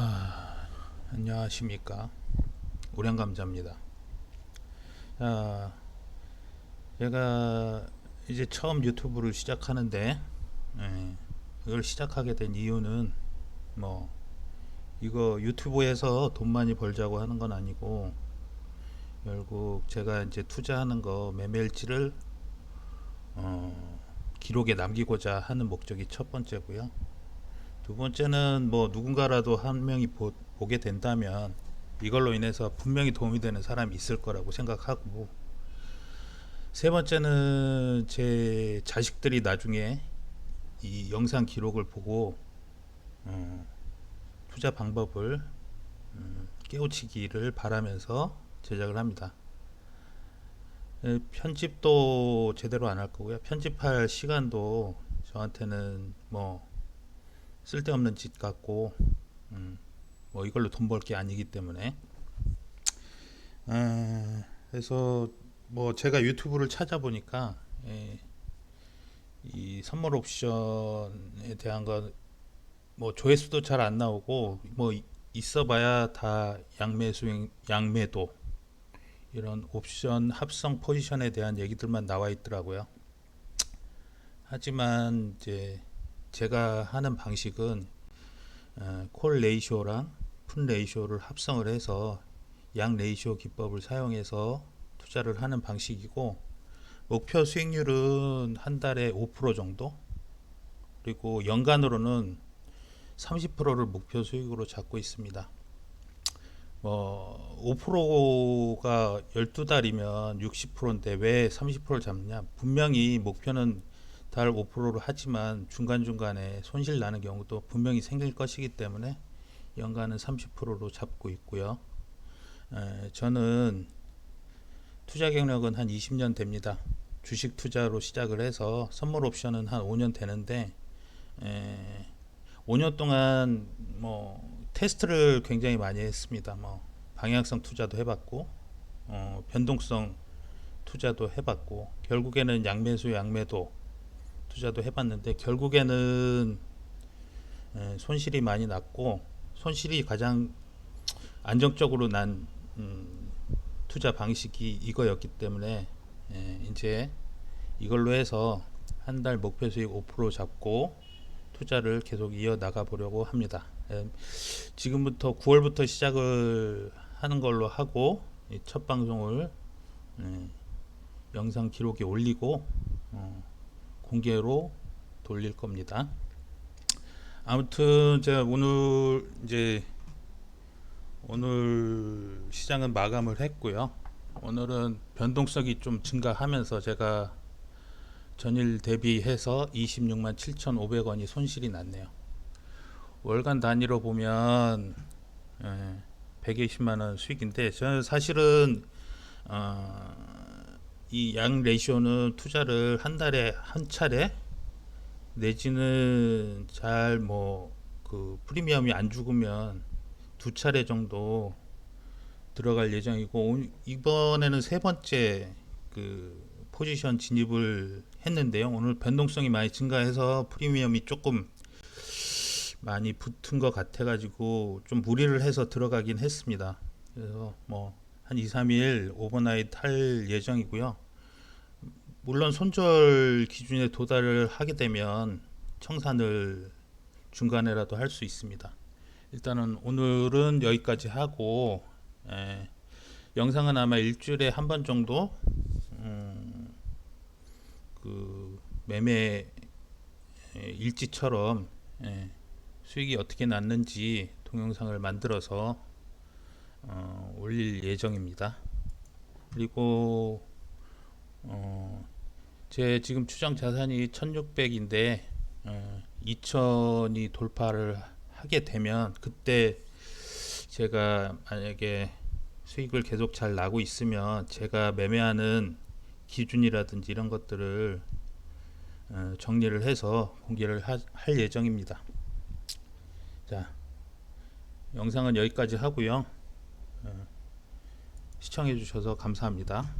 아, 안녕하십니까. 우량감자입니다. 아, 제가 이제 처음 유튜브를 시작하는데, 예, 이걸 시작하게 된 이유는 뭐, 이거 유튜브에서 돈 많이 벌자고 하는 건 아니고, 결국 제가 이제 투자하는 거 매매일지를 어, 기록에 남기고자 하는 목적이 첫 번째고요. 두 번째는 뭐 누군가라도 한 명이 보, 보게 된다면 이걸로 인해서 분명히 도움이 되는 사람이 있을 거라고 생각하고 세 번째는 제 자식들이 나중에 이 영상 기록을 보고 어, 투자 방법을 음, 깨우치기를 바라면서 제작을 합니다. 에, 편집도 제대로 안 할 거고요. 편집할 시간도 저한테는 뭐 쓸데없는 짓 같고 음, 뭐 이걸로 돈 벌 게 아니기 때문에 아, 그래서 뭐 제가 유튜브를 찾아보니까 예, 이 선물 옵션에 대한 건 뭐 조회수도 잘 안 나오고 뭐 이- 있어봐야 다 양매 수익 양매도 이런 옵션 합성 포지션에 대한 얘기들만 나와 있더라고요. 하지만 이제 제가 하는 방식은 어, 콜 레이쇼랑 푼 레이쇼를 합성을 해서 양 레이쇼 기법을 사용해서 투자를 하는 방식이고 목표 수익률은 한 달에 5% 정도 그리고 연간으로는 30%를 목표 수익으로 잡고 있습니다. 뭐 5%가 12달이면 60%인데 왜 30%를 잡느냐? 분명히 목표는 달 5%로 하지만 중간중간에 손실 나는 경우도 분명히 생길 것이기 때문에 연간은 30%로 잡고 있고요. 에, 저는 투자 경력은 한 20년 됩니다. 주식 투자로 시작을 해서 선물 옵션은 한 5년 되는데 에, 5년 동안 뭐 테스트를 굉장히 많이 했습니다. 뭐 방향성 투자도 해봤고 어, 변동성 투자도 해봤고 결국에는 양매수 양매도 투자도 해봤는데 결국에는 에, 손실이 많이 났고 손실이 가장 안정적으로 난 음, 투자 방식이 이거였기 때문에 에, 이제 이걸로 해서 한 달 목표 수익 5% 잡고 투자를 계속 이어 나가 보려고 합니다. 에, 지금부터 9월부터 시작을 하는 걸로 하고 이첫 방송을 에, 영상 기록에 올리고 어, 공개로 돌릴 겁니다. 아무튼 제가 오늘 이제 오늘 시장은 마감을 했고요. 오늘은 변동성이 좀 증가하면서 제가 전일 대비해서 26만 7,500원이 손실이 났네요. 월간 단위로 보면 예, 120만 원 수익인데 저는 사실은 어, 이 양 레이쇼는 투자를 한 달에 한 차례 내지는 잘 뭐 그 프리미엄이 안 죽으면 두 차례 정도 들어갈 예정이고 오- 이번에는 세 번째 그 포지션 진입을 했는데요. 오늘 변동성이 많이 증가해서 프리미엄이 조금 많이 붙은 것 같아가지고 좀 무리를 해서 들어가긴 했습니다. 그래서 뭐 한 2, 3일 오버나잇 할 예정이고요. 물론 손절 기준에 도달을 하게 되면 청산을 중간에라도 할 수 있습니다. 일단은 오늘은 여기까지 하고 에, 영상은 아마 일주일에 한 번 정도 음, 그 매매 에, 일지처럼 에, 수익이 어떻게 났는지 동영상을 만들어서 어, 올릴 예정입니다. 그리고 어, 제 지금 추정 자산이 1600인데 어, 2000이 돌파를 하게 되면 그때 제가 만약에 수익을 계속 잘 나고 있으면 제가 매매하는 기준이라든지 이런 것들을 어, 정리를 해서 공개를 하, 할 예정입니다. 자, 영상은 여기까지 하고요. 어, 시청해 주셔서 감사합니다.